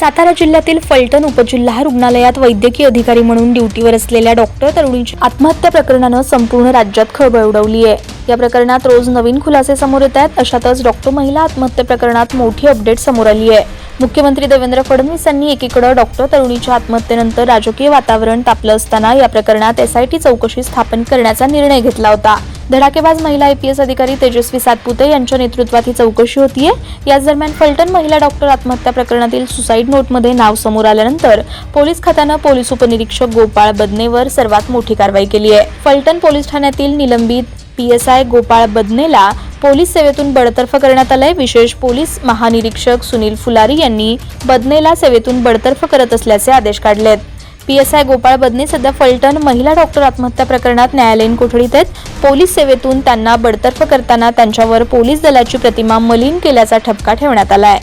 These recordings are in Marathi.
सातारा जिल्ह्यातील फलटण उपजिल्हा रुग्णालयात वैद्यकीय अधिकारी म्हणून ड्युटीवर असलेल्या डॉक्टर तरुणीची आत्महत्या प्रकरणानं संपूर्ण राज्यात खळबळ उडवली आहे. या प्रकरणात रोज नवीन खुलासे समोर येत आहेत. अशातच डॉक्टर महिला आत्महत्या प्रकरणात मोठी अपडेट समोर आली आहे. मुख्यमंत्री देवेंद्र फडणवीस यांनी एकीकडे डॉक्टर तरुणीच्या आत्महत्येनंतर राजकीय वातावरण तापलं असताना या प्रकरणात एसआयटी चौकशी स्थापन करण्याचा निर्णय घेतला होता. धडाकेबाज महिला आयपीएस अधिकारी तेजस्वी सातपुते यांच्या नेतृत्वात ही चौकशी होतीये. याच दरम्यान फलटण महिला डॉक्टर आत्महत्या प्रकरणातील सुसाईड नोटमध्ये नाव समोर आल्यानंतर पोलीस खात्यानं पोलीस उपनिरीक्षक गोपाळ बदनेवर सर्वात मोठी कारवाई केली आहे फलटण पोलीस ठाण्यातील निलंबित पीएसआय गोपाळ बदनेला पोलीस सेवेतून बडतर्फ करण्यात आलंय. विशेष पोलीस महानिरीक्षक सुनील फुलारी यांनी बदनेला सेवेतून बडतर्फ करत असल्याचे आदेश काढलेत. पीएसआय गोपाळ बदने सध्या फलटण महिला डॉक्टर आत्महत्या प्रकरणात न्यायालयीन कोठडीत आहेत. पोलीस सेवेतून त्यांना बडतर्फ करताना त्यांच्यावर पोलीस दलाची प्रतिमा मलिन केल्याचा ठपका ठेवण्यात आलाय.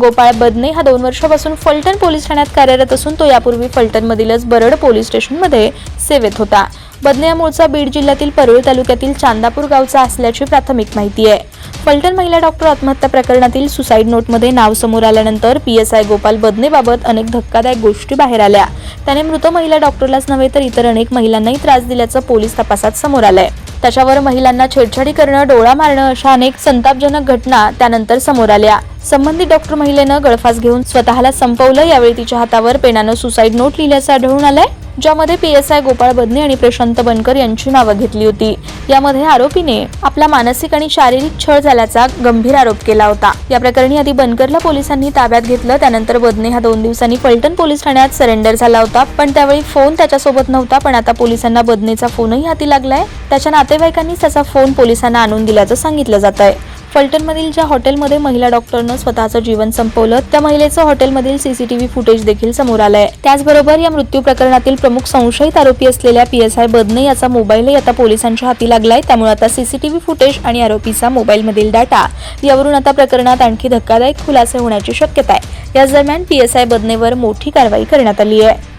गोपाळ बदने हा दोन वर्षापासून फलटण पोलीस ठाण्यात कार्यरत असून तो यापूर्वी फलटणमधीलच बरड पोलीस स्टेशनमध्ये सेवेत होता. बदनया मूळचा बीड जिल्ह्यातील परोळ तालुक्यातील चांदापूर गावचा असल्याची प्राथमिक माहिती आहे. फलटण महिला डॉक्टर आत्महत्या प्रकरणातील सुसाईड नोटमध्ये नाव समोर आल्यानंतर पी एस आय गोपाल बदनेबाबत अनेक धक्कादायक गोष्टी बाहेर आल्या. त्याने मृत महिला डॉक्टरलाच नव्हे तर इतर अनेक महिलांनाही त्रास दिल्याचं पोलीस तपासात समोर आलंय. त्याच्यावर महिलांना छेडछाडी करणं डोळा मारणं अशा अनेक संतापजनक घटना त्यानंतर समोर आल्या. संबंधित डॉक्टर महिलेनं गळफास घेऊन स्वतःला संपवलं यावेळी तिच्या हातावर पेनानं सुसाईड नोट लिहिल्याचं आढळून आलंय. ज्यामध्ये पीएसआय गोपाळ बदने आणि प्रशांत बनकर यांची नावं घेतली होती. यामध्ये आरोपीने आपला मानसिक आणि शारीरिक छळ झाल्याचा गंभीर आरोप केला होता. या प्रकरणी आधी बनकरला पोलिसांनी ताब्यात घेतलं त्यानंतर बदने हा दोन दिवसांनी फलटण पोलीस ठाण्यात सरेंडर झाला होता. पण त्यावेळी फोन त्याच्यासोबत नव्हता पण आता पोलिसांना बदनेचा फोनही हाती लागलाय. त्याच्या नातेवाईकांनी त्याचा फोन पोलिसांना आणून दिल्याचं सांगितलं जात आहे फलटणमधील ज्या हॉटेलमध्ये महिला डॉक्टरनं स्वतःचं जीवन संपवलं त्या महिलेचं हॉटेलमधील सीसीटीव्ही फुटेज देखील समोर आलंय. त्याचबरोबर या मृत्यू प्रकरणातील प्रमुख संशयित आरोपी असलेल्या पीएसआय बदने याचा मोबाईलही आता पोलिसांच्या हाती लागलाय. त्यामुळे आता सीसीटीव्ही फुटेज आणि आरोपीचा मोबाईलमधील डाटा यावरून आता प्रकरणात आणखी धक्कादायक खुलासे होण्याची शक्यता आहे. याच दरम्यान पीएसआय बदनेवर मोठी कारवाई करण्यात आली आहे.